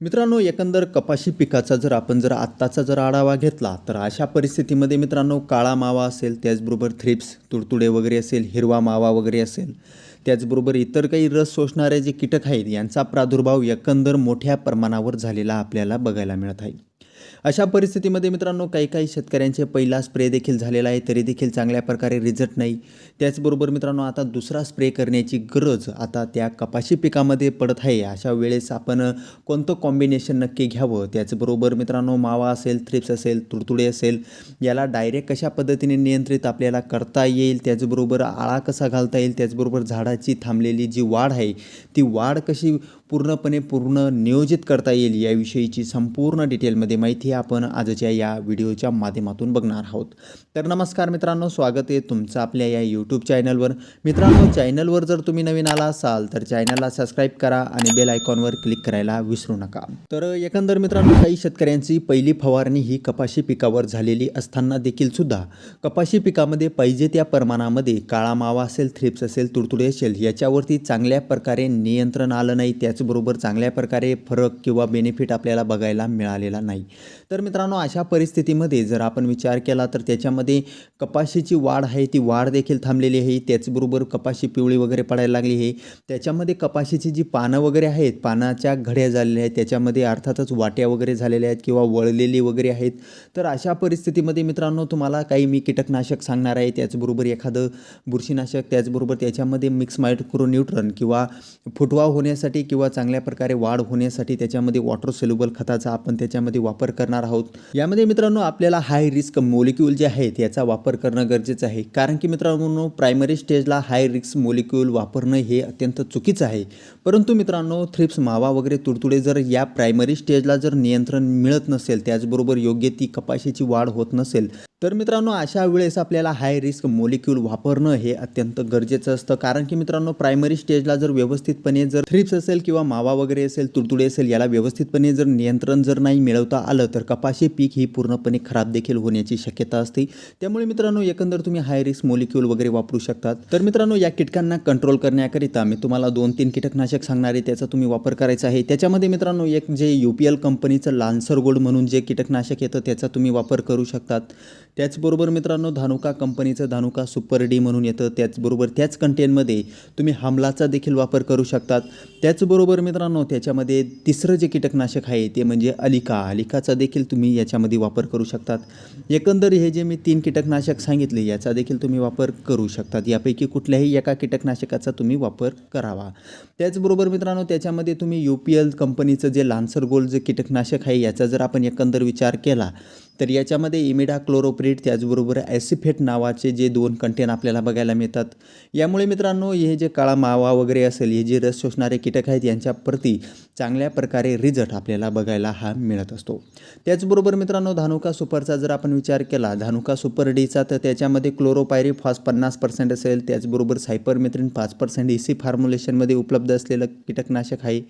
मित्रांनो एकंदर कपाशी पिकाचा जर आपण जर आत्ताचा जर आढावा घेतला तर अशा परिस्थितीमध्ये मित्रांनो काळा मावा असेल त्याचबरोबर थ्रिप्स तुडतुडे वगैरे असेल हिरवा मावा वगैरे असेल त्याचबरोबर इतर काही रस शोषणारे जे कीटक आहेत यांचा प्रादुर्भाव एकंदर मोठ्या प्रमाणावर झालेला आपल्याला बघायला मिळत आहे. अशा परिस्थितीमध्ये मित्रांनो काही काही शेतकऱ्यांचे पहिला स्प्रे देखील झालेला आहे तरी देखील चांगल्या प्रकारे रिझल्ट नाही. त्याचबरोबर मित्रांनो आता दुसरा स्प्रे करण्याची गरज आता त्या कपाशी पिकामध्ये पडत आहे. अशा वेळेस आपण कोणतं कॉम्बिनेशन नक्की घ्यावं? त्याचबरोबर मित्रांनो मावा असेल थ्रिप्स असेल तुडतुडे असेल याला डायरेक्ट कशा पद्धतीने नियंत्रित आपल्याला करता येईल? त्याचबरोबर आळा कसा घालता येईल? त्याचबरोबर झाडाची थांबलेली जी वाढ आहे ती वाढ कशी पूर्णपणे पूर्ण नियोजित करता येईल याविषयीची संपूर्ण डिटेलमध्ये माहिती आपण आजच्या या व्हिडिओच्या माध्यमातून बघणार आहोत. तर नमस्कार मित्रांनो स्वागत आहे तुमचं आपल्या या यूट्यूब चॅनलवर मित्रांनो चॅनलवर जर तुम्ही नवीन आला असाल तर चॅनलला सबस्क्राईब करा आणि बेल आयकॉनवर क्लिक करायला विसरू नका. तर एकंदर मित्रांनो काही शेतकऱ्यांची पहिली फवारणी ही कपाशी पिकावर झालेली असताना देखील सुद्धा कपाशी पिकामध्ये पाहिजे त्या प्रमाणामध्ये काळा मावा असेल थ्रिप्स असेल तुडतुडे असेल याच्यावरती चांगल्या प्रकारे नियंत्रण आलं नाही त्याचबरोबर चांगल्या प्रकारे फरक किंवा बेनिफिट आपल्याला बघायला मिळालेला नाही. तर मित्रांनो अशा परिस्थितीमध्ये जर आपण विचार केला तर त्याच्यामध्ये कपाशीची वाढ आहे ती वाढ देखील थांबलेली आहे. त्याचबरोबर कपाशी पिवळी वगैरे पडायला लागली आहे. त्याच्यामध्ये कपाशीची जी पानं वगैरे आहेत पानाच्या घड्या झालेल्या आहेत त्याच्यामध्ये अर्थातच वाट्या वगैरे झालेल्या आहेत किंवा वळलेली वगैरे आहेत. तर अशा परिस्थितीमध्ये मित्रांनो तुम्हाला काही मी कीटकनाशक सांगणार आहे. त्याचबरोबर एखादं बुरशीनाशक त्याचबरोबर त्याच्यामध्ये मिक्स मायक्रोन्यूट्रन किंवा फुटवा होण्यासाठी किंवा चांगल्या प्रकारे वाढ होण्यासाठी त्याच्यामध्ये वॉटर सेल्युबल खताचा आपण त्याच्यामध्ये वापर करणार आहोत. यामध्ये मित्रांनो आपल्याला हाय रिस्क मोलिक्यूल जे आहेत याचा वापर करणं गरजेचं आहे. कारण की मित्रांनो प्रायमरी स्टेजला हाय रिस्क मोलिक्यूल वापरणं हे अत्यंत चुकीचं आहे. परंतु मित्रांनो थ्रिप्स मावा वगैरे तुडतुडे जर या प्रायमरी स्टेजला जर नियंत्रण मिळत नसेल त्याचबरोबर योग्य ती कपाशीची वाढ होत नसेल तर मित्रांनो अशा वेळेस आपल्याला हाय रिस्क मोलिक्यूल वापरणं हे अत्यंत गरजेचं असतं. कारण की मित्रांनो प्रायमरी स्टेजला जर व्यवस्थितपणे जर थ्रिप्स असेल किंवा मावा वगैरे असेल तुडतुडे असेल याला व्यवस्थितपणे जर नियंत्रण जर नाही मिळवता आलं तर कपाशी पीक ही पूर्णपणे खराब देखील होण्याची शक्यता असते. त्यामुळे मित्रांनो एकंदर तुम्ही हाय रिस्क मोलिक्यूल वगैरे वापरू शकतात. तर मित्रांनो या कीटकांना कंट्रोल करण्याकरिता मी तुम्हाला दोन तीन कीटकनाशक सांगणार आहे. त्याचा तुम्ही वापर करायचा आहे. त्याच्यामध्ये मित्रांनो एक जे यू पी एल कंपनीचं लान्सर गोल्ड म्हणून जे कीटकनाशक येतं त्याचा तुम्ही वापर करू शकतात. त्याचबरोबर मित्रांनो धानुका कंपनीचं धानुका सुपर डी म्हणून येतं. त्याचबरोबर त्याच कंटेनमध्ये तुम्ही हमलाचा देखील वापर करू शकतात. त्याचबरोबर मित्रांनो त्याच्यामध्ये तिसरं जे कीटकनाशक आहे ते म्हणजे अलिका. अलिकाचा देखील तुम्ही याच्यामध्ये वापर करू शकतात. एकंदर हे जे मी तीन कीटकनाशक सांगितले याचा देखील तुम्ही वापर करू शकतात. यापैकी कुठल्याही एका कीटकनाशकाचा तुम्ही वापर करावा. त्याचबरोबर मित्रांनो त्याच्यामध्ये तुम्ही यू पी एल कंपनीचं जे लान्सर गोल्ड जे कीटकनाशक आहे याचा जर आपण एकंदर विचार केला तर याच्यामध्ये इमिडा क्लोरोप्रिट त्याचबरोबर ॲसिफेट नावाचे जे दोन कंटेन आपल्याला बघायला मिळतात. यामुळे मित्रांनो हे जे काळा मावा वगैरे असेल हे जे रस शोषणारे कीटक आहेत यांच्याप्रती चांगल्या प्रकारे रिझल्ट आपल्याला बघायला हा मिळत असतो. त्याचबरोबर मित्रांनो धानुका सुपरचा जर आपण विचार केला धानुका सुपर डीचा तर त्याच्यामध्ये क्लोरोपायरी फॉस पन्नास पर्सेंट असेल त्याचबरोबर सायपरमेथ्रिन पाच पर्सेंट इसी फार्म्युलेशनमध्ये उपलब्ध असलेलं कीटकनाशक आहे.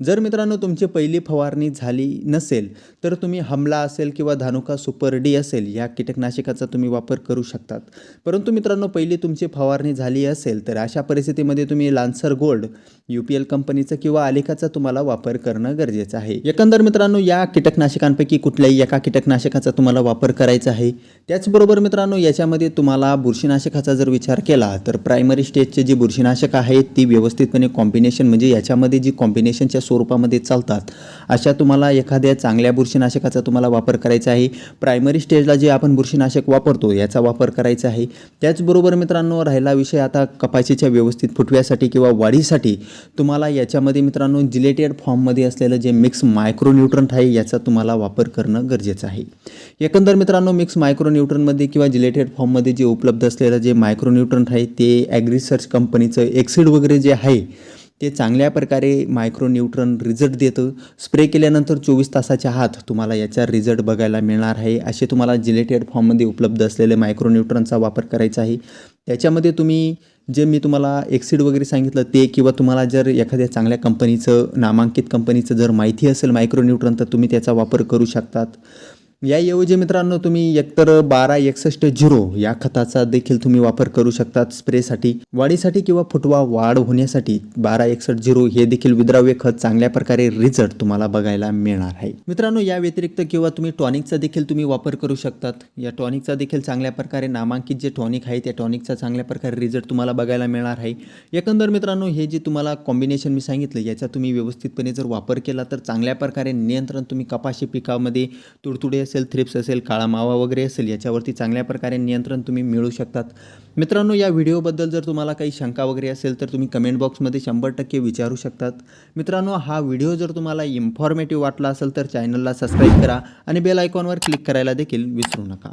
जर मित्रांनो तुमची पहिली फवारणी झाली नसेल तर तुम्ही हमला असेल किंवा धानुका सुपर डी असेल या कीटकनाशकाचा तुम्ही वापर करू शकतात. परंतु मित्रांनो पहिली तुमची फवारणी झाली असेल तर अशा परिस्थितीमध्ये तुम्ही Lancer gold U P L कंपनीचं किंवा आलेखाचा तुम्हाला वापर करणं गरजेचं आहे. एकंदर मित्रांनो या कीटकनाशकांपैकी कुठल्याही एका कीटकनाशकाचा तुम्हाला वापर करायचा आहे. त्याचबरोबर मित्रांनो याच्यामध्ये तुम्हाला बुरशीनाशकाचा जर विचार केला तर प्रायमरी स्टेजचे जी बुरशीनाशक आहेत ती व्यवस्थितपणे कॉम्बिनेशन म्हणजे याच्यामध्ये जी कॉम्बिनेशनच्या स्वरूपामध्ये चालतात. अशा तुम्हाला एखाद्या चांगल्या बुरशीनाशकाचा तुम्हाला वापर करायचा आहे. प्रायमरी स्टेजला जे आपण बुरशीनाशक वापरतो याचा वापर करायचा आहे. त्याचबरोबर मित्रांनो राहिला विषय आता कपाशीच्या व्यवस्थित फुटव्यासाठी किंवा वाढीसाठी तुम्हाला याच्यामध्ये मित्रांनो जिलेटेड फॉर्ममध्ये असलेलं जे मिक्स मायक्रोन्यूट्रंट आहे याचा तुम्हाला वापर करणं गरजेचं आहे. एकंदर मित्रांनो मिक्स मायक्रोन्यूट्रनमध्ये किंवा जिलेटेड फॉर्ममध्ये जे उपलब्ध असलेलं जे मायक्रोन्यूट्रंट आहे ते ॲग्रिसर्च कंपनीचं एक्सिड वगैरे जे आहे ते चांगल्या प्रकारे मायक्रोन्यूट्रन रिझल्ट देतं. स्प्रे केल्यानंतर चोवीस तासाच्या आत तुम्हाला याचा रिझल्ट बघायला मिळणार आहे. असे तुम्हाला जिलेटेड फॉर्ममध्ये उपलब्ध असलेले मायक्रोन्यूट्रनचा वापर करायचा आहे. त्याच्यामध्ये तुम्ही जे मी तुम्हाला एक्सिड वगैरे सांगितलं ते किंवा तुम्हाला जर एखाद्या चांगल्या कंपनीचं नामांकित कंपनीचं जर माहिती असेल मायक्रोन्यूट्रन तर तुम्ही त्याचा वापर करू शकतात. याऐवजी मित्रांनो तुम्ही एकतर बारा एकसष्ट झिरो या खताचा देखील तुम्ही वापर करू शकतात स्प्रेसाठी. वाढीसाठी किंवा फुटवा वाढ होण्यासाठी बारा एकसष्ट झिरो हे देखील विद्राव्य खत चांगल्या प्रकारे रिझल्ट तुम्हाला बघायला मिळणार आहे. मित्रांनो या व्यतिरिक्त किंवा तुम्ही टॉनिकचा देखील तुम्ही वापर करू शकतात. या टॉनिकचा देखील चांगल्या प्रकारे नामांकित जे टॉनिक आहे त्या टॉनिकचा चांगल्या प्रकारे रिझल्ट तुम्हाला बघायला मिळणार आहे. एकंदर मित्रांनो हे जे तुम्हाला कॉम्बिनेशन मी सांगितलं याचा तुम्ही व्यवस्थितपणे जर वापर केला तर चांगल्या प्रकारे नियंत्रण तुम्ही कपाशी पिकामध्ये तुडतुडे असेल थ्रिप्स असेल काळा मावा वगैरे असेल याच्यावरती चांगल्या प्रकारे नियंत्रण तुम्ही मिळू शकतात. मित्रांनो या व्हिडिओबद्दल जर तुम्हाला काही शंका वगैरे असेल तर तुम्ही कमेंट बॉक्समध्ये शंभर टक्के विचारू शकतात. मित्रांनो हा व्हिडिओ जर तुम्हाला इन्फॉर्मेटिव्ह वाटला असेल तर चॅनलला सबस्क्राईब करा आणि बेल आयकॉनवर क्लिक करायला देखील विसरू नका.